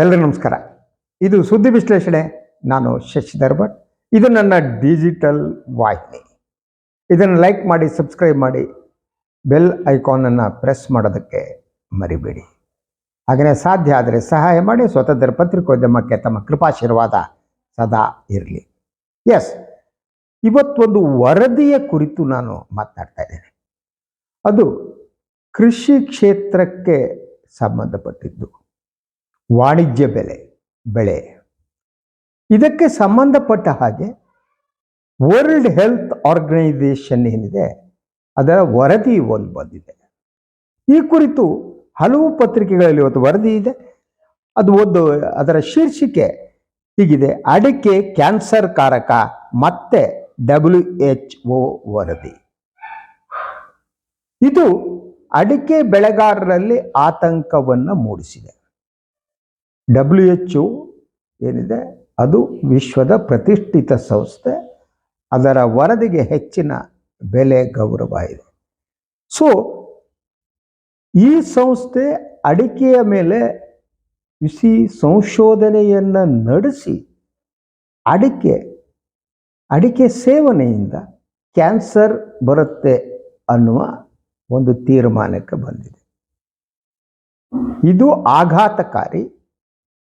ಎಲ್ಲರಿಗೂ ನಮಸ್ಕಾರ. ಇದು ಸುದ್ದಿ ವಿಶ್ಲೇಷಣೆ. ನಾನು ಶಶಿಧರ್ ಭಟ್ ಇದು ನನ್ನ ಡಿಜಿಟಲ್ ವಾಹಿನಿ. ಇದನ್ನು ಲೈಕ್ ಮಾಡಿ ಸಬ್ಸ್ಕ್ರೈಬ್ ಮಾಡಿ ಬೆಲ್ ಐಕಾನನ್ನು ಪ್ರೆಸ್ ಮಾಡೋದಕ್ಕೆ ಮರಿಬೇಡಿ. ಹಾಗೆಯೇ ಸಾಧ್ಯ ಆದರೆ ಸಹಾಯ ಮಾಡಿ, ಸ್ವತಂತ್ರ ಪತ್ರಿಕೋದ್ಯಮಕ್ಕೆ ತಮ್ಮ ಕೃಪಾಶೀರ್ವಾದ ಸದಾ ಇರಲಿ. ಎಸ್ ಇವತ್ತೊಂದು ವರದಿಯ ಕುರಿತು ನಾನು ಮಾತನಾಡ್ತಾ ಇದ್ದೇನೆ. ಅದು ಕೃಷಿ ಕ್ಷೇತ್ರಕ್ಕೆ ಸಂಬಂಧಪಟ್ಟಿದ್ದು. ವಾಣಿಜ್ಯ ಬೆಲೆ, ಬೆಳೆ. ಇದಕ್ಕೆ ಸಂಬಂಧಪಟ್ಟ ಹಾಗೆ ವರ್ಲ್ಡ್ ಹೆಲ್ತ್ ಆರ್ಗನೈಸೇಷನ್ ಏನಿದೆ, ಅದರ ವರದಿ ಒಂದು ಬಂದಿದೆ. ಈ ಕುರಿತು ಹಲವು ಪತ್ರಿಕೆಗಳಲ್ಲಿ ಇವತ್ತು ವರದಿ ಇದೆ. ಅದು ಒಂದು ಅದರ ಶೀರ್ಷಿಕೆ ಹೀಗಿದೆ, ಅಡಿಕೆ ಕ್ಯಾನ್ಸರ್ ಕಾರಕ, ಮತ್ತೆ ಡಬ್ಲ್ಯೂ ಎಚ್ ಒ ವರದಿ. ಇದು ಅಡಿಕೆ ಬೆಳೆಗಾರರಲ್ಲಿ ಆತಂಕವನ್ನು ಮೂಡಿಸಿದೆ. ಡಬ್ಲ್ಯೂ ಎಚ್ ಏನಿದೆ? ಅದು ವಿಶ್ವದ ಪ್ರತಿಷ್ಠಿತ ಸಂಸ್ಥೆ. ಅದರ ವರದಿಗೆ ಹೆಚ್ಚಿನ ಬೆಲೆ ಗೌರವ ಇದೆ. ಸೊ ಈ ಸಂಸ್ಥೆ ಅಡಿಕೆಯ ಮೇಲೆ ಬಿಸಿ ಸಂಶೋಧನೆಯನ್ನು ನಡೆಸಿ ಅಡಿಕೆ ಅಡಿಕೆ ಸೇವನೆಯಿಂದ ಕ್ಯಾನ್ಸರ್ ಬರುತ್ತೆ ಅನ್ನುವ ಒಂದು ತೀರ್ಮಾನಕ್ಕೆ ಬಂದಿದೆ. ಇದು ಆಘಾತಕಾರಿ.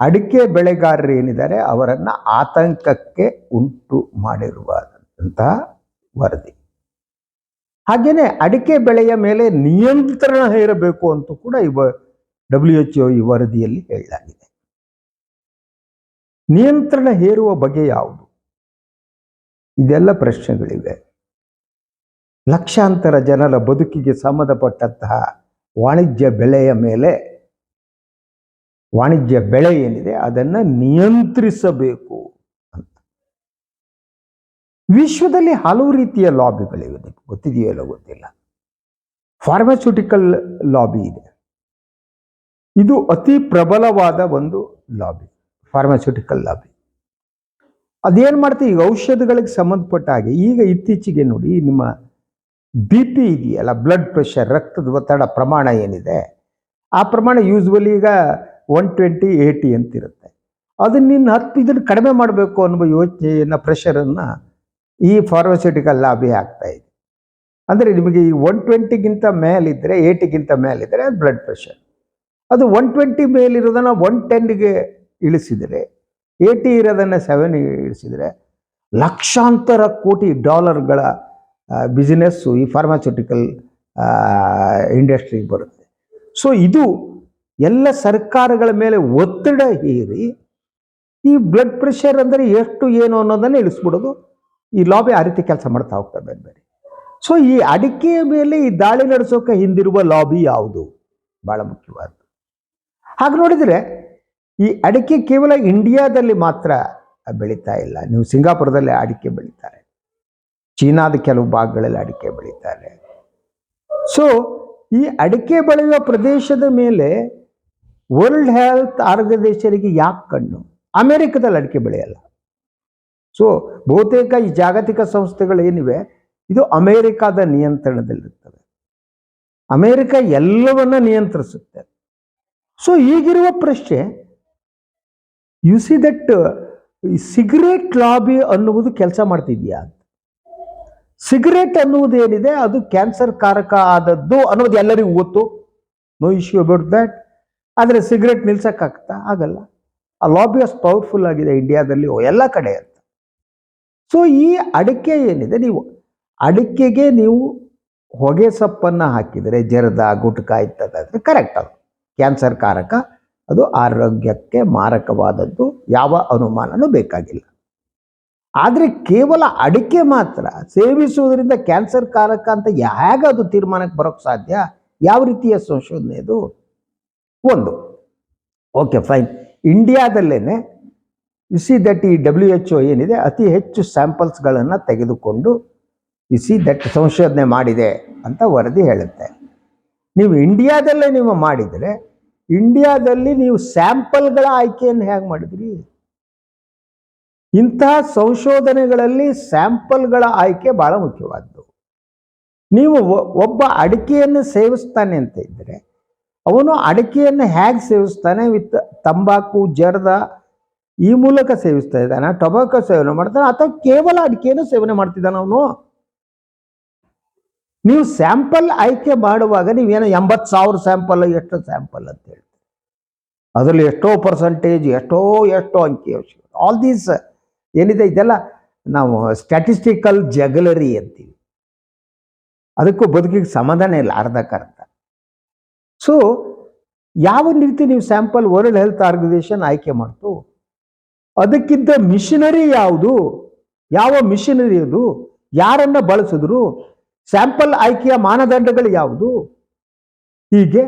ಅಡಿಕೆ ಬೆಳೆಗಾರರು ಏನಿದ್ದಾರೆ, ಅವರನ್ನು ಆತಂಕಕ್ಕೆ ಉಂಟು ಮಾಡಿರುವಂತಹ ವರದಿ. ಹಾಗೆಯೇ ಅಡಿಕೆ ಬೆಳೆಯ ಮೇಲೆ ನಿಯಂತ್ರಣ ಹೇರಬೇಕು ಅಂತ ಕೂಡ ಇವ ಡಬ್ಲ್ಯೂ ಎಚ್ ಒ ಈ ವರದಿಯಲ್ಲಿ ಹೇಳಲಾಗಿದೆ. ನಿಯಂತ್ರಣ ಹೇರುವ ಬಗೆ ಯಾವುದು? ಇದೆಲ್ಲ ಪ್ರಶ್ನೆಗಳಿವೆ. ಲಕ್ಷಾಂತರ ಜನರ ಬದುಕಿಗೆ ಸಂಬಂಧಪಟ್ಟಂತಹ ವಾಣಿಜ್ಯ ಬೆಳೆಯ ಮೇಲೆ ವಾಣಿಜ್ಯ ಬೆಳೆ ಏನಿದೆ ಅದನ್ನು ನಿಯಂತ್ರಿಸಬೇಕು ಅಂತ. ವಿಶ್ವದಲ್ಲಿ ಹಲವು ರೀತಿಯ ಲಾಬಿಗಳಿವೆ ನಿಮ್ಗೆ ಗೊತ್ತಿದೆಯೋ ಇಲ್ಲ ಗೊತ್ತಿಲ್ಲ. ಫಾರ್ಮಾಸ್ಯೂಟಿಕಲ್ ಲಾಬಿ ಇದೆ. ಇದು ಅತಿ ಪ್ರಬಲವಾದ ಒಂದು ಲಾಬಿ ಫಾರ್ಮಾಸ್ಯೂಟಿಕಲ್ ಲಾಬಿ ಅದೇನು ಮಾಡ್ತೀವಿ? ಈಗ ಔಷಧಗಳಿಗೆ ಸಂಬಂಧಪಟ್ಟ ಹಾಗೆ, ಈಗ ಇತ್ತೀಚೆಗೆ ನೋಡಿ ನಿಮ್ಮ ಬಿ ಪಿ ಇದೆಯಲ್ಲ ಬ್ಲಡ್ ಪ್ರೆಷರ್ ರಕ್ತದ ಒತ್ತಡ ಪ್ರಮಾಣ ಏನಿದೆ, ಆ ಪ್ರಮಾಣ ಯೂಸ್ವಲಿ ಈಗ ಒನ್ ಟ್ವೆಂಟಿ ಏಯ್ಟಿ ಅಂತಿರುತ್ತೆ. ಅದನ್ನ ನೀನು ಹತ್ತು ಇದನ್ನು ಕಡಿಮೆ ಮಾಡಬೇಕು ಅನ್ನುವ ಯೋಚನೆಯನ್ನು ಪ್ರೆಷರನ್ನು ಈ ಫಾರ್ಮಸ್ಯೂಟಿಕಲ್ ಲಾಬಿ ಆಗ್ತಾ ಇದೆ. ಅಂದರೆ ನಿಮಗೆ ಈ ಒನ್ ಟ್ವೆಂಟಿಗಿಂತ ಮೇಲಿದ್ದರೆ ಏಯ್ಟಿಗಿಂತ ಮೇಲಿದ್ದರೆ ಅದು ಬ್ಲಡ್ ಪ್ರೆಷರ್ ಅದು ಒನ್ ಟ್ವೆಂಟಿ ಮೇಲಿರೋದನ್ನು ಒನ್ ಟೆನ್ಗೆ ಇಳಿಸಿದರೆ ಏಯ್ಟಿ ಇರೋದನ್ನು ಸೆವೆನ್ ಇಳಿಸಿದರೆ ಲಕ್ಷಾಂತರ ಕೋಟಿ ಡಾಲರ್ಗಳ ಬಿಸಿನೆಸ್ಸು ಈ ಫಾರ್ಮಾಸ್ಯೂಟಿಕಲ್ ಇಂಡಸ್ಟ್ರಿಗೆ ಬರುತ್ತೆ. ಸೊ ಇದು ಎಲ್ಲ ಸರ್ಕಾರಗಳ ಮೇಲೆ ಒತ್ತಡ ಹೇರಿ, ಈ ಬ್ಲಡ್ ಪ್ರೆಷರ್ ಅಂದರೆ ಎಷ್ಟು ಏನು ಅನ್ನೋದನ್ನು ಇಳಿಸ್ಬಿಡೋದು. ಈ ಲಾಬಿ ಆ ರೀತಿ ಕೆಲಸ ಮಾಡ್ತಾ ಹೋಗ್ತಾ ಬೇರೆ ಬೇರೆ ಸೊ ಈ ಅಡಿಕೆಯ ಮೇಲೆ ಈ ದಾಳಿ ನಡೆಸೋಕೆ ಹಿಂದಿರುವ ಲಾಬಿ ಯಾವುದು? ಬಹಳ ಮುಖ್ಯವಾದ್ದು. ಹಾಗೆ ನೋಡಿದರೆ, ಈ ಅಡಿಕೆ ಕೇವಲ ಇಂಡಿಯಾದಲ್ಲಿ ಮಾತ್ರ ಬೆಳೀತಾ ಇಲ್ಲ. ನೀವು ಸಿಂಗಾಪುರದಲ್ಲಿ ಅಡಿಕೆ ಬೆಳೀತಾರೆ. ಚೀನಾದ ಕೆಲವು ಭಾಗಗಳಲ್ಲಿ ಅಡಿಕೆ ಬೆಳೀತಾರೆ. ಸೊ ಈ ಅಡಿಕೆ ಬೆಳೆಯುವ ಪ್ರದೇಶದ ಮೇಲೆ ವರ್ಲ್ಡ್ ಹೆಲ್ತ್ ಆರ್ಗನೈಸೇಷನ್ಗೆ ಯಾಕೆ ಕಣ್ಣು? ಅಮೆರಿಕದಲ್ಲಿ ಅಡಿಕೆ ಬೆಳೆಯಲ್ಲ. ಸೊ ಬಹುತೇಕ ಈ ಜಾಗತಿಕ ಸಂಸ್ಥೆಗಳು ಏನಿವೆ, ಇದು ಅಮೇರಿಕಾದ ನಿಯಂತ್ರಣದಲ್ಲಿರ್ತವೆ. ಅಮೇರಿಕ ಎಲ್ಲವನ್ನ ನಿಯಂತ್ರಿಸುತ್ತೆ. ಸೊ ಈಗಿರುವ ಪ್ರಶ್ನೆ you see that cigarette lobby ಅನ್ನುವುದು ಕೆಲಸ ಮಾಡ್ತಿದೆಯಾ? ಅಂತ ಸಿಗರೇಟ್ ಅನ್ನುವುದು ಏನಿದೆ ಅದು ಕ್ಯಾನ್ಸರ್ ಕಾರಕ ಆದದ್ದು ಅನ್ನೋದು ಎಲ್ಲರಿಗೂ ಗೊತ್ತು. ನೋ ಇಶ್ಯೂ ಅಬೌಟ್ ದ್ಯಾಟ್ ಆದರೆ ಸಿಗರೆಟ್ ನಿಲ್ಸೋಕ್ಕಾಗ್ತಾ ಆಗಲ್ಲ. ಆ ಲಾಬಿ ಅಷ್ಟು ಪವರ್ಫುಲ್ ಆಗಿದೆ ಇಂಡಿಯಾದಲ್ಲಿ ಎಲ್ಲ ಕಡೆ ಅಂತ. ಸೊ ಈ ಅಡಿಕೆ ಏನಿದೆ, ನೀವು ಅಡಿಕೆಗೆ ನೀವು ಹೊಗೆ ಸೊಪ್ಪನ್ನು ಹಾಕಿದರೆ, ಜರದ, ಗುಟ್ಕ ಇತ್ತದಾದರೆ ಕರೆಕ್ಟ್ ಅದು. ಕ್ಯಾನ್ಸರ್ ಕಾರಕ, ಅದು ಆರೋಗ್ಯಕ್ಕೆ ಮಾರಕವಾದದ್ದು, ಯಾವ ಅನುಮಾನನೂ ಬೇಕಾಗಿಲ್ಲ. ಆದರೆ ಕೇವಲ ಅಡಿಕೆ ಮಾತ್ರ, ಸೇವಿಸುವುದರಿಂದ ಕ್ಯಾನ್ಸರ್ ಕಾರಕ ಅಂತ ಹೇಗೆ ಅದು ತೀರ್ಮಾನಕ್ಕೆ ಬರೋಕ್ಕೆ ಸಾಧ್ಯ? ಯಾವ ರೀತಿಯ ಸಂಶೋಧನೆ ಇದು ಒಂದು. ಓಕೆ ಫೈನ್ ಇಂಡಿಯಾದಲ್ಲೇ ಯು ಸಿ ದಟ್ ಈ ಡಬ್ಲ್ಯೂ ಎಚ್ ಒ ಏನಿದೆ, ಅತಿ ಹೆಚ್ಚು ಸ್ಯಾಂಪಲ್ಸ್ಗಳನ್ನು ತೆಗೆದುಕೊಂಡು ಯು ಸಿ ದಟ್ ಸಂಶೋಧನೆ ಮಾಡಿದೆ ಅಂತ ವರದಿ ಹೇಳುತ್ತೆ. ನೀವು ಇಂಡಿಯಾದಲ್ಲೇ ನೀವು ಮಾಡಿದರೆ ಇಂಡಿಯಾದಲ್ಲಿ ನೀವು ಸ್ಯಾಂಪಲ್ಗಳ ಆಯ್ಕೆಯನ್ನು ಹೇಗೆ ಮಾಡಿದ್ರಿ? ಇಂತಹ ಸಂಶೋಧನೆಗಳಲ್ಲಿ ಸ್ಯಾಂಪಲ್ಗಳ ಆಯ್ಕೆ ಬಹಳ ಮುಖ್ಯವಾದ್ದು. ನೀವು ಒಬ್ಬ ಅಡಿಕೆಯನ್ನು ಸೇವಿಸ್ತಾನೆ ಅಂತ ಇದ್ದರೆ ಅವನು ಅಡಿಕೆಯನ್ನು ಹೇಗೆ ಸೇವಿಸ್ತಾನೆ ವಿತ್ ತಂಬಾಕು, ಜರ್ದ, ಈ ಮೂಲಕ ಸೇವಿಸ್ತಾ ಇದ್ದಾನೆ, ಟೊಬಾಕೋ ಸೇವನೆ ಮಾಡ್ತಾನೆ, ಅಥವಾ ಕೇವಲ ಅಡಿಕೆಯನ್ನು ಸೇವನೆ ಮಾಡ್ತಿದ್ದಾನೆ ಅವನು? ನೀವು ಸ್ಯಾಂಪಲ್ ಆಯ್ಕೆ ಮಾಡುವಾಗ ನೀವೇನೋ ಎಂಬತ್ತು ಸಾವಿರ ಸ್ಯಾಂಪಲ್, ಎಷ್ಟು ಸ್ಯಾಂಪಲ್ ಅಂತ ಹೇಳ್ತೀವಿ ಅದರಲ್ಲಿ ಎಷ್ಟೋ ಪರ್ಸೆಂಟೇಜ್ ಎಷ್ಟೋ ಎಷ್ಟೋ ಅಂಕಿ ಆಲ್ ದೀಸ್ ಏನಿದೆ, ಇದೆಲ್ಲ ನಾವು ಸ್ಟ್ಯಾಟಿಸ್ಟಿಕಲ್ ಜಗಲರಿ ಅಂತೀವಿ. ಅದಕ್ಕೂ ಬದುಕಿಗೆ ಸಮಾಧಾನ ಇಲ್ಲ ಅರ್ಧಕ್ಕರ್ಧ ಸೊ ಯಾವ ರೀತಿ ನೀವು ಸ್ಯಾಂಪಲ್ ವರ್ಲ್ಡ್ ಹೆಲ್ತ್ ಆರ್ಗನೈಸೇಷನ್ ಆಯ್ಕೆ ಮಾಡ್ತು? ಅದಕ್ಕಿಂತ ಮಿಷನರಿ ಯಾವುದು? ಯಾವ ಮಿಷನರಿ ಅದು? ಯಾರನ್ನ ಬಳಸಿದ್ರು? ಸ್ಯಾಂಪಲ್ ಆಯ್ಕೆಯ ಮಾನದಂಡಗಳು ಯಾವುದು? ಹೀಗೆ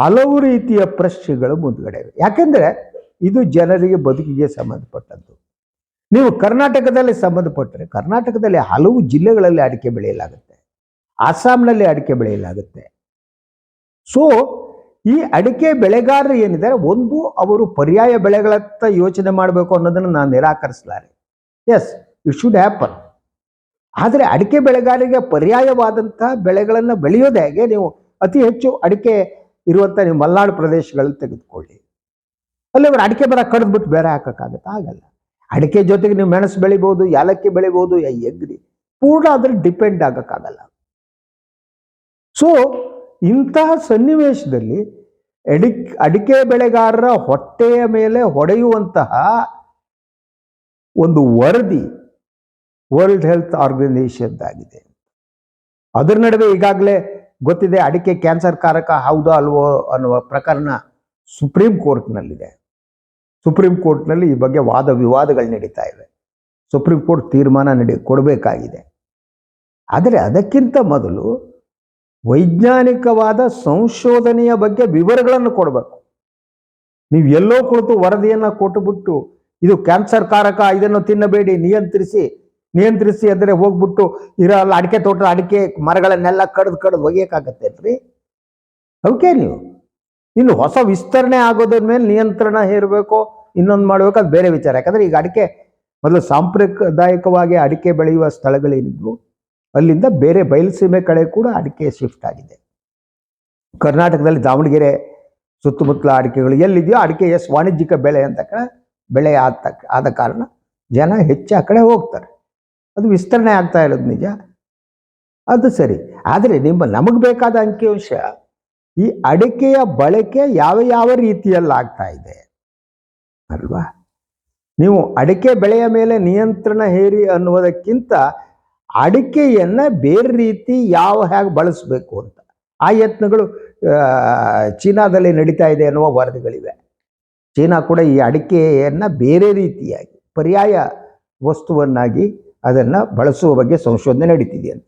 ಹಲವು ರೀತಿಯ ಪ್ರಶ್ನೆಗಳು ಮುಂದ್ಗಡೆ ಇವೆ ಯಾಕೆಂದ್ರೆ ಇದು ಜನರಿಗೆ ಬದುಕಿಗೆ ಸಂಬಂಧಪಟ್ಟದ್ದು. ನೀವು ಕರ್ನಾಟಕದಲ್ಲಿ ಸಂಬಂಧಪಟ್ಟರೆ ಕರ್ನಾಟಕದಲ್ಲಿ ಹಲವು ಜಿಲ್ಲೆಗಳಲ್ಲಿ ಅಡಿಕೆ ಬೆಳೆಯಲಾಗುತ್ತೆ. ಅಸ್ಸಾಂನಲ್ಲಿ ಅಡಿಕೆ ಬೆಳೆಯಲಾಗುತ್ತೆ. ಸೊ ಈ ಅಡಿಕೆ ಬೆಳೆಗಾರರು ಏನಿದ್ದಾರೆ? ಒಂದು, ಅವರು ಪರ್ಯಾಯ ಬೆಳೆಗಳತ್ತ ಯೋಚನೆ ಮಾಡಬೇಕು ಅನ್ನೋದನ್ನು ನಾನು ನಿರಾಕರಿಸಲಾರೆ. ಎಸ್ ಇಟ್ ಶುಡ್ ಹ್ಯಾಪನ್ ಆದರೆ ಅಡಿಕೆ ಬೆಳೆಗಾರರಿಗೆ ಪರ್ಯಾಯವಾದಂತಹ ಬೆಳೆಗಳನ್ನು ಬೆಳೆಯೋದು ಹೇಗೆ ನೀವು ಅತಿ ಹೆಚ್ಚು ಅಡಿಕೆ ಇರುವಂಥ ನೀವು ಮಲೆನಾಡು ಪ್ರದೇಶಗಳಲ್ಲಿ ತೆಗೆದುಕೊಳ್ಳಿ. ಅಲ್ಲಿ ಅವರು ಅಡಿಕೆ ಬರ ಕಡಿದ್ಬಿಟ್ಟು ಬೇರೆ ಹಾಕೋಕ್ಕಾಗತ್ತೆ? ಆಗಲ್ಲ ಅಡಿಕೆ ಜೊತೆಗೆ ನೀವು ಮೆಣಸು ಬೆಳಿಬೋದು, ಯಾಲಕ್ಕಿ ಬೆಳಿಬೋದು ಎಗ್ರಿ ಪೂರ್ಣ ಅದ್ರ ಡಿಪೆಂಡ್ ಆಗೋಕ್ಕಾಗಲ್ಲ. ಸೊ ಇಂತಹ ಸನ್ನಿವೇಶದಲ್ಲಿ ಅಡಿಕ್, ಅಡಿಕೆ ಬೆಳೆಗಾರರ ಹೊಟ್ಟೆಯ ಮೇಲೆ ಹೊಡೆಯುವಂತಹ ಒಂದು ವರದಿ ವರ್ಲ್ಡ್ ಹೆಲ್ತ್ ಆರ್ಗನೈಸೇಷನ್ ಆಗಿದೆ. ಅದರ ನಡುವೆ ಈಗಾಗಲೇ ಗೊತ್ತಿದೆ ಅಡಿಕೆ ಕ್ಯಾನ್ಸರ್ ಕಾರಕ ಹೌದಾ ಅಲ್ವೋ ಅನ್ನುವ ಪ್ರಕರಣ ಸುಪ್ರೀಂ ಕೋರ್ಟ್ನಲ್ಲಿದೆ ಸುಪ್ರೀಂ ಕೋರ್ಟ್ನಲ್ಲಿ ಈ ಬಗ್ಗೆ ವಾದ ವಿವಾದಗಳು ನಡೀತಾ ಇವೆ. ಸುಪ್ರೀಂ ಕೋರ್ಟ್ ತೀರ್ಮಾನ ನಡೆ, ಕೊಡಬೇಕಾಗಿದೆ. ಆದರೆ ಅದಕ್ಕಿಂತ ಮೊದಲು ವೈಜ್ಞಾನಿಕವಾದ ಸಂಶೋಧನೆಯ ಬಗ್ಗೆ ವಿವರಗಳನ್ನು ಕೊಡಬೇಕು. ನೀವು ಎಲ್ಲೋ ಕುಳಿತು ವರದಿಯನ್ನು ಕೊಟ್ಟುಬಿಟ್ಟು, ಇದು ಕ್ಯಾನ್ಸರ್ ಕಾರಕ, ಇದನ್ನು ತಿನ್ನಬೇಡಿ, ನಿಯಂತ್ರಿಸಿ ನಿಯಂತ್ರಿಸಿ ಅಂದರೆ ಹೋಗ್ಬಿಟ್ಟು ಇರೋ ಅಲ್ಲ ಅಡಿಕೆ ತೋಟದ ಅಡಿಕೆ ಮರಗಳನ್ನೆಲ್ಲ ಕಡ್ದು ಕಡ್ದು ರೀ ಅವಕ್ಕೆ ನೀವು? ಇನ್ನು ಹೊಸ ವಿಸ್ತರಣೆ ಆಗೋದ್ರ ಮೇಲೆ ನಿಯಂತ್ರಣ ಹೇರಬೇಕು, ಇನ್ನೊಂದು ಮಾಡಬೇಕು, ಅದು ಬೇರೆ ವಿಚಾರ. ಯಾಕಂದ್ರೆ ಈಗ ಅಡಿಕೆ, ಮೊದಲು ಸಾಂಪ್ರದಾಯಿಕವಾಗಿ ಅಡಿಕೆ ಬೆಳೆಯುವ ಸ್ಥಳಗಳೇನಿದ್ವು ಅಲ್ಲಿಂದ ಬೇರೆ ಬಯಲುಸೀಮೆ ಕಡೆ ಕೂಡ ಅಡಿಕೆ ಶಿಫ್ಟ್ ಆಗಿದೆ. ಕರ್ನಾಟಕದಲ್ಲಿ ದಾವಣಗೆರೆ ಸುತ್ತಮುತ್ತಲ ಅಡಿಕೆಗಳು ಎಲ್ಲಿದೆಯೋ ಅಡಿಕೆ ಎಸ್ ವಾಣಿಜ್ಯಿಕ ಬೆಳೆ ಅಂತ ಬೆಳೆ ಆದ ಆದ ಕಾರಣ ಜನ ಹೆಚ್ಚು ಆ ಕಡೆ ಹೋಗ್ತಾರೆ. ಅದು ವಿಸ್ತರಣೆ ಆಗ್ತಾ ಇರೋದು ನಿಜ. ಅದು ಸರಿ. ಆದರೆ ನಿಮ್ಮ, ನಮಗೆ ಬೇಕಾದ ಅಂಕಿಅಂಶ ಈ ಅಡಿಕೆಯ ಬಳಕೆ ಯಾವ ಯಾವ ರೀತಿಯಲ್ಲಿ ಆಗ್ತಾ ಇದೆ? ಅಲ್ವಾ? ನೀವು ಅಡಿಕೆ ಬೆಳೆಯ ಮೇಲೆ ನಿಯಂತ್ರಣ ಹೇರಿ ಅನ್ನುವುದಕ್ಕಿಂತ ಅಡಿಕೆಯನ್ನ ಬೇರೆ ರೀತಿ ಯಾವ ಹೇಗೆ ಬಳಸಬೇಕು ಅಂತ. ಆ ಯತ್ನಗಳು ಚೀನಾದಲ್ಲಿ ನಡೀತಾ ಇದೆ ಎನ್ನುವ ವರದಿಗಳಿವೆ. ಚೀನಾ ಕೂಡ ಈ ಅಡಿಕೆಯನ್ನು ಬೇರೆ ರೀತಿಯಾಗಿ, ಪರ್ಯಾಯ ವಸ್ತುವನ್ನಾಗಿ ಅದನ್ನ ಬಳಸುವ ಬಗ್ಗೆ ಸಂಶೋಧನೆ ನಡೀತಿದೆ ಅಂತ.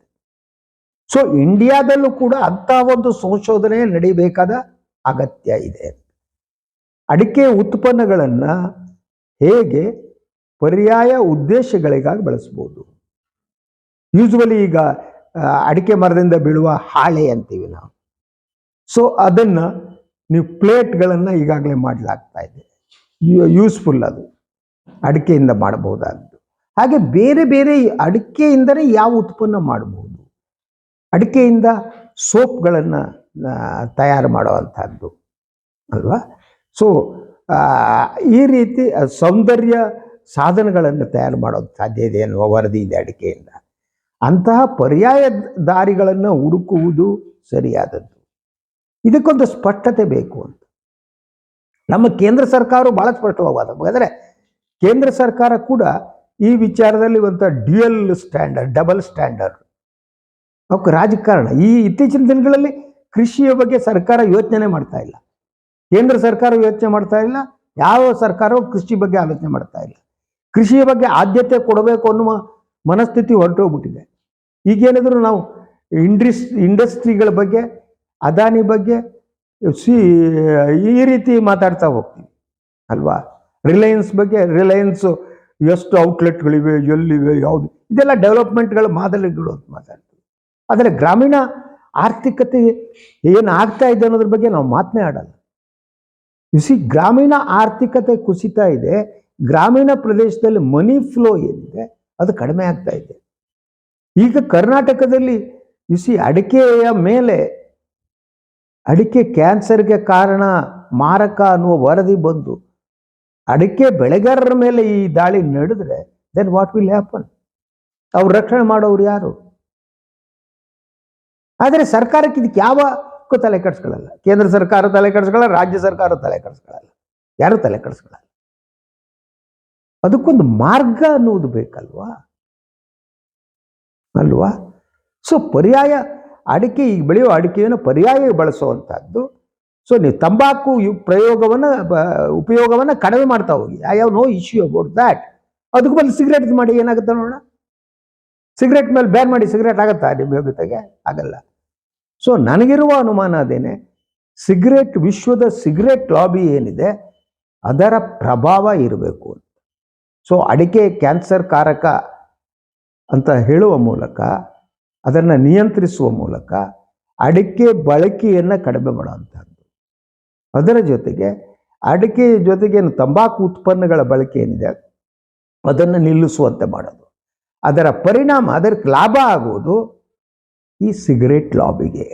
ಸೊ ಇಂಡಿಯಾದಲ್ಲೂ ಕೂಡ ಅಂಥ ಒಂದು ಸಂಶೋಧನೆ ನಡೀಬೇಕಾದ ಅಗತ್ಯ ಇದೆ ಅಡಿಕೆ ಉತ್ಪನ್ನಗಳನ್ನ ಹೇಗೆ ಪರ್ಯಾಯ ಉದ್ದೇಶಗಳಿಗಾಗಿ ಬಳಸ್ಬೋದು. ಯೂಸ್ವಲಿ ಈಗ ಅಡಿಕೆ ಮರದಿಂದ ಬೀಳುವ ಹಾಳೆ ಅಂತೀವಿ ನಾವು. ಸೊ ಅದನ್ನು ನೀವು ಪ್ಲೇಟ್ಗಳನ್ನು ಈಗಾಗಲೇ ಮಾಡಲಾಗ್ತಾ ಇದೆ. ಯೂಸ್ಫುಲ್ ಅದು. ಅಡಿಕೆಯಿಂದ ಮಾಡಬಹುದಾದ್ದು. ಹಾಗೆ ಬೇರೆ ಬೇರೆ ಅಡಿಕೆಯಿಂದಲೇ ಯಾವ ಉತ್ಪನ್ನ ಮಾಡಬಹುದು? ಅಡಿಕೆಯಿಂದ ಸೋಪ್ಗಳನ್ನು ತಯಾರು ಮಾಡುವಂಥದ್ದು ಅಲ್ವಾ? ಸೊ ಈ ರೀತಿ ಸೌಂದರ್ಯ ಸಾಧನಗಳನ್ನು ತಯಾರು ಮಾಡೋದು ಸಾಧ್ಯ ಇದೆ ಅನ್ನುವ ವರದಿ ಇದೆ ಅಡಿಕೆಯಿಂದ. ಅಂತಹ ಪರ್ಯಾಯ ದಾರಿಗಳನ್ನು ಹುಡುಕುವುದು ಸರಿಯಾದದ್ದು. ಇದಕ್ಕೊಂದು ಸ್ಪಷ್ಟತೆ ಬೇಕು ಅಂತ. ನಮ್ಮ ಕೇಂದ್ರ ಸರ್ಕಾರವು ಬಹಳ ಸ್ಪಷ್ಟವಾದ, ಯಾಕಂದರೆ ಕೇಂದ್ರ ಸರ್ಕಾರ ಕೂಡ ಈ ವಿಚಾರದಲ್ಲಿ ಒಂಥ ಡ್ಯುಯಲ್ ಸ್ಟ್ಯಾಂಡರ್ಡ್, ಡಬಲ್ ಸ್ಟ್ಯಾಂಡರ್ಡ್. ಅವಕ್ಕೆ ರಾಜಕಾರಣ. ಈ ಇತ್ತೀಚಿನ ದಿನಗಳಲ್ಲಿ ಕೃಷಿಯ ಬಗ್ಗೆ ಸರ್ಕಾರ ಯೋಚನೆ ಮಾಡ್ತಾ ಇಲ್ಲ. ಕೇಂದ್ರ ಸರ್ಕಾರ ಯೋಚನೆ ಮಾಡ್ತಾ ಇಲ್ಲ, ಯಾವ ಸರ್ಕಾರವು ಕೃಷಿ ಬಗ್ಗೆ ಆಲೋಚನೆ ಮಾಡ್ತಾ ಇಲ್ಲ. ಕೃಷಿಯ ಬಗ್ಗೆ ಆದ್ಯತೆ ಕೊಡಬೇಕು ಅನ್ನುವ ಮನಸ್ಥಿತಿ ಹೊರಟೋಗ್ಬಿಟ್ಟಿದೆ. ಈಗೇನಿದ್ರು ನಾವು ಇಂಡ್ರಿಸ್, ಇಂಡಸ್ಟ್ರಿಗಳ ಬಗ್ಗೆ, ಅದಾನಿ ಬಗ್ಗೆ ಸಿ, ಈ ರೀತಿ ಮಾತಾಡ್ತಾ ಹೋಗ್ತೀವಿ, ಅಲ್ವಾ? ರಿಲಯನ್ಸ್ ಬಗ್ಗೆ, ರಿಲಯನ್ಸ್ ಎಷ್ಟು ಔಟ್ಲೆಟ್ಗಳಿವೆ, ಎಲ್ಲಿವೆ, ಯಾವುದು, ಇದೆಲ್ಲ ಡೆವಲಪ್ಮೆಂಟ್ಗಳ ಮಾದರಿಗಳು ಅಂತ ಮಾತಾಡ್ತೀವಿ. ಆದರೆ ಗ್ರಾಮೀಣ ಆರ್ಥಿಕತೆ ಏನು ಆಗ್ತಾ ಇದೆ ಅನ್ನೋದ್ರ ಬಗ್ಗೆ ನಾವು ಮಾತನೇ ಆಡಲ್ಲ. ಸಿ ಗ್ರಾಮೀಣ ಆರ್ಥಿಕತೆ ಕುಸಿತಾ ಇದೆ, ಗ್ರಾಮೀಣ ಪ್ರದೇಶದಲ್ಲಿ ಮನಿ ಫ್ಲೋ ಏನಿದೆ, ಅದು ಕಡಿಮೆ ಆಗ್ತಾ ಇದೆ. ಈಗ ಕರ್ನಾಟಕದಲ್ಲಿ ಸಿ ಅಡಿಕೆಯ ಮೇಲೆ, ಅಡಿಕೆ ಕ್ಯಾನ್ಸರ್ಗೆ ಕಾರಣ ಮಾರಕ ಅನ್ನುವ ವರದಿ ಬಂದು, ಅಡಿಕೆ ಬೆಳೆಗಾರರ ಮೇಲೆ ಈ ದಾಳಿ ನಡೆದ್ರೆ ದೆನ್ ವಾಟ್ ವಿಲ್ ಹ್ಯಾಪನ್ ಅವ್ರು ರಕ್ಷಣೆ ಮಾಡೋರು ಯಾರು? ಆದರೆ ಸರ್ಕಾರಕ್ಕೆ ಇದಕ್ಕೆ ಯಾವಕ್ಕೂ ತಲೆ ಕೆಡಿಸ್ಕೊಳ್ಳಲ್ಲ. ಕೇಂದ್ರ ಸರ್ಕಾರ ತಲೆ ಕೆಡಿಸ್ಕೊಳ್ಳಲ್ಲ, ರಾಜ್ಯ ಸರ್ಕಾರ ತಲೆ ಕೆಡಿಸ್ಕೊಳ್ಳಲ್ಲ. ಯಾರು ತಲೆ ಕೆಡಿಸ್ಕೊಳ್ಳಲ್ಲ? ಅದಕ್ಕೊಂದು ಮಾರ್ಗ ಅನ್ನುವುದು ಬೇಕಲ್ವಾ? ಅಲ್ವಾ? ಸೊ ಪರ್ಯಾಯ ಅಡಿಕೆ ಈಗ ಬೆಳೆಯುವ ಅಡಿಕೆಯನ್ನು ಪರ್ಯಾಯ ಬಳಸುವಂಥದ್ದು ಸೊ ನೀವು ತಂಬಾಕು ಯು- ಪ್ರಯೋಗವನ್ನು ಉಪಯೋಗವನ್ನು ಕಡಿಮೆ ಮಾಡ್ತಾ ಹೋಗಿ. I have no issue about that ಅದಕ್ಕೆ ಬಂದು ಸಿಗರೇಟ್ ಮಾಡಿ ಏನಾಗುತ್ತೆ ನೋಡೋಣ? ಸಿಗರೇಟ್ ಮೇಲೆ ಬ್ಯಾನ್ ಮಾಡಿ ಸಿಗರೇಟ್ ಆಗುತ್ತಾ ನಿಮ್ಮ ಜೊತೆಗೆ ಆಗಲ್ಲ. ಸೊ ನನಗಿರುವ ಅನುಮಾನ ಅದೇನೆ, ಸಿಗರೇಟ್ ವಿಶ್ವದ ಸಿಗರೇಟ್ ಲಾಬಿ ಏನಿದೆ, ಅದರ ಪ್ರಭಾವ ಇರಬೇಕು ಸೊ ಅಡಿಕೆ ಕ್ಯಾನ್ಸರ್ ಕಾರಕ ಅಂತ ಹೇಳುವ ಮೂಲಕ, ಅದನ್ನು ನಿಯಂತ್ರಿಸುವ ಮೂಲಕ ಅಡಿಕೆ ಬಳಕೆಯನ್ನು ಕಡಿಮೆ ಮಾಡುವಂಥದ್ದು ಅದರ ಜೊತೆಗೆ ಅಡಿಕೆ ಜೊತೆಗೆ ಏನು ತಂಬಾಕು ಉತ್ಪನ್ನಗಳ ಬಳಕೆ ಏನಿದೆ, ಅದನ್ನು ನಿಲ್ಲಿಸುವಂತೆ ಮಾಡೋದು. ಅದರ ಪರಿಣಾಮ, ಅದಕ್ಕೆ ಲಾಭ ಆಗುವುದು ಈ ಸಿಗರೇಟ್ ಲಾಬಿಗೆ.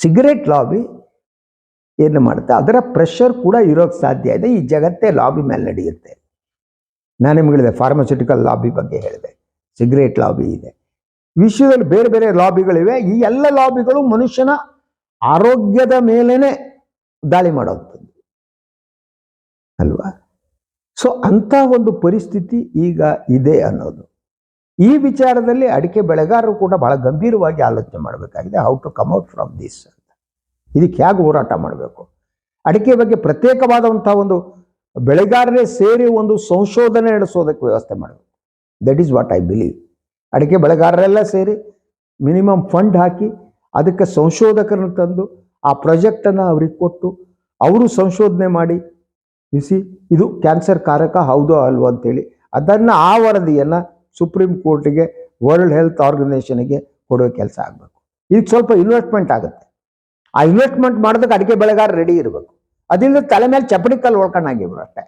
ಸಿಗರೇಟ್ ಲಾಬಿ ಏನು ಮಾಡುತ್ತೆ, ಅದರ ಪ್ರೆಷರ್ ಕೂಡ ಇರೋಕ್ಕೆ ಸಾಧ್ಯ ಇದೆ, ಈ ಜಗತ್ತೇ ಲಾಬಿ ಮೇಲೆ ನಡೆಯುತ್ತೆ. ನಾನು ನಿಮ್ಗೆ ಹೇಳಿದೆ ಫಾರ್ಮಸ್ಯೂಟಿಕಲ್ ಲಾಬಿ ಬಗ್ಗೆ ಹೇಳಿದೆ ಸಿಗರೇಟ್ ಲಾಬಿ ಇದೆ. ವಿಶ್ವದಲ್ಲಿ ಬೇರೆ ಬೇರೆ ಲಾಬಿಗಳಿವೆ ಈ ಎಲ್ಲ ಲಾಬಿಗಳು ಮನುಷ್ಯನ ಆರೋಗ್ಯದ ಮೇಲೇನೆ ದಾಳಿ ಮಾಡೋದು ಅಲ್ವಾ? ಸೊ ಅಂಥ ಒಂದು ಪರಿಸ್ಥಿತಿ ಈಗ ಇದೆ ಅನ್ನೋದು. ಈ ವಿಚಾರದಲ್ಲಿ ಅಡಿಕೆ ಬೆಳೆಗಾರರು ಕೂಡ ಬಹಳ ಗಂಭೀರವಾಗಿ ಆಲೋಚನೆ ಮಾಡಬೇಕಾಗಿದೆ how to come out from this ಅಂತ. ಇದಕ್ಕೆ ಹೇಗೆ ಹೋರಾಟ ಮಾಡಬೇಕು? ಅಡಿಕೆ ಬಗ್ಗೆ ಪ್ರತ್ಯೇಕವಾದಂಥ ಒಂದು ಬೆಳೆಗಾರರೇ ಸೇರಿ ಒಂದು ಸಂಶೋಧನೆ ನಡೆಸೋದಕ್ಕೆ ವ್ಯವಸ್ಥೆ ಮಾಡಬೇಕು that is what I believe ಅಡಿಕೆ ಬೆಳೆಗಾರರೆಲ್ಲ ಸೇರಿ ಮಿನಿಮಮ್ ಫಂಡ್ ಹಾಕಿ ಅದಕ್ಕೆ ಸಂಶೋಧಕರನ್ನು ತಂದು ಆ ಪ್ರಾಜೆಕ್ಟನ್ನು ಅವ್ರಿಗೆ ಕೊಟ್ಟು ಅವರು ಸಂಶೋಧನೆ ಮಾಡಿ ಬಿಸಿ ಇದು ಕ್ಯಾನ್ಸರ್ ಕಾರಕ ಹೌದೋ ಅಲ್ವೋ ಅಂತೇಳಿ ಅದನ್ನು ಆ ವರದಿಯನ್ನು ಸುಪ್ರೀಂ ಕೋರ್ಟಿಗೆ ವರ್ಲ್ಡ್ ಹೆಲ್ತ್ ಆರ್ಗನೈಸೇಷನ್ಗೆ ಕೊಡೋ ಕೆಲಸ ಆಗಬೇಕು. ಇದು ಸ್ವಲ್ಪ ಇನ್ವೆಸ್ಟ್ಮೆಂಟ್ ಆಗುತ್ತೆ. ಆ ಇನ್ವೆಸ್ಟ್ಮೆಂಟ್ ಮಾಡೋದಕ್ಕೆ ಅಡಿಕೆ ಬೆಳೆಗಾರ ರೆಡಿ ಇರಬೇಕು. ಅದಿಲ್ಲದೆ ತಲೆ ಮೇಲೆ ಚಪ್ಪಡಿ ಕಲ್ಲು ಹೊಳ್ಕೊಂಡಾಗಿಬ್ರು ಅಷ್ಟೇ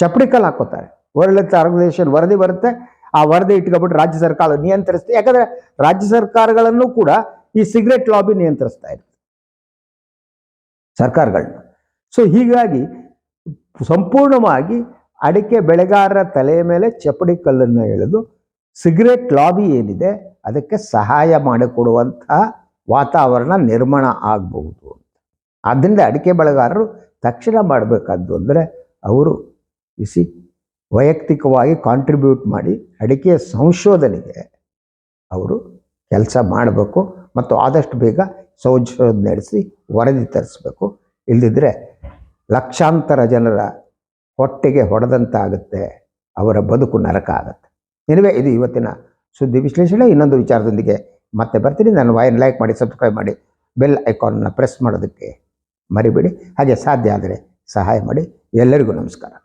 ಚಪ್ಪಡಿ ಕಲ್ಲು ಹಾಕೋತಾರೆ. ವರ್ಲ್ಡ್ ಆರ್ಗನೈಸೇಷನ್ ವರದಿ ಬರುತ್ತೆ. ಆ ವರದಿ ಇಟ್ಕೊಬಿಟ್ಟು ರಾಜ್ಯ ಸರ್ಕಾರ ನಿಯಂತ್ರಿಸುತ್ತೆ ಯಾಕಂದ್ರೆ ರಾಜ್ಯ ಸರ್ಕಾರಗಳನ್ನು ಕೂಡ ಈ ಸಿಗರೆಟ್ ಲಾಬಿ ನಿಯಂತ್ರಿಸ್ತಾ ಇರುತ್ತೆ. ಸರ್ಕಾರಗಳನ್ನ. ಸೊ ಹೀಗಾಗಿ ಸಂಪೂರ್ಣವಾಗಿ ಅಡಿಕೆ ಬೆಳೆಗಾರರ ತಲೆಯ ಮೇಲೆ ಚಪ್ಪಡಿ ಕಲ್ಲನ್ನು ಎಳೆದು ಸಿಗರೆಟ್ ಲಾಬಿ ಏನಿದೆ ಅದಕ್ಕೆ ಸಹಾಯ ಮಾಡಿಕೊಡುವಂತಹ ವಾತಾವರಣ ನಿರ್ಮಾಣ ಆಗಬಹುದು. ಆದ್ದರಿಂದ ಅಡಿಕೆ ಬೆಳೆಗಾರರು ತಕ್ಷಣ ಮಾಡಬೇಕಾದ್ದು ಅಂದರೆ ಅವರು ಇಸಿ ವೈಯಕ್ತಿಕವಾಗಿ ಕಾಂಟ್ರಿಬ್ಯೂಟ್ ಮಾಡಿ ಅಡಿಕೆಯ ಸಂಶೋಧನೆಗೆ ಅವರು ಕೆಲಸ ಮಾಡಬೇಕು ಮತ್ತು ಆದಷ್ಟು ಬೇಗ ಸಂಶೋಧನೆ ನಡೆಸಿ ವರದಿ ತರಿಸ್ಬೇಕು. ಇಲ್ಲದಿದ್ದರೆ ಲಕ್ಷಾಂತರ ಜನರ ಹೊಟ್ಟೆಗೆ ಹೊಡೆದಂತಾಗುತ್ತೆ, ಅವರ ಬದುಕು ನರಕ ಆಗುತ್ತೆ. ನಿನವೇ ಇದು ಇವತ್ತಿನ ಸುದ್ದಿ ವಿಶ್ಲೇಷಣೆ. ಇನ್ನೊಂದು ವಿಚಾರದೊಂದಿಗೆ ಮತ್ತೆ ಬರ್ತೀನಿ. ನಾನು ವಾಯನ್ ಲೈಕ್ ಮಾಡಿ ಸಬ್ಸ್ಕ್ರೈಬ್ ಮಾಡಿ ಬೆಲ್ ಐಕಾನ್ನ ಪ್ರೆಸ್ ಮಾಡೋದಕ್ಕೆ ಮರಿಬೇಡಿ. ಹಾಗೆ ಸಾಧ್ಯ ಆದರೆ ಸಹಾಯ ಮಾಡಿ. ಎಲ್ಲರಿಗೂ ನಮಸ್ಕಾರ.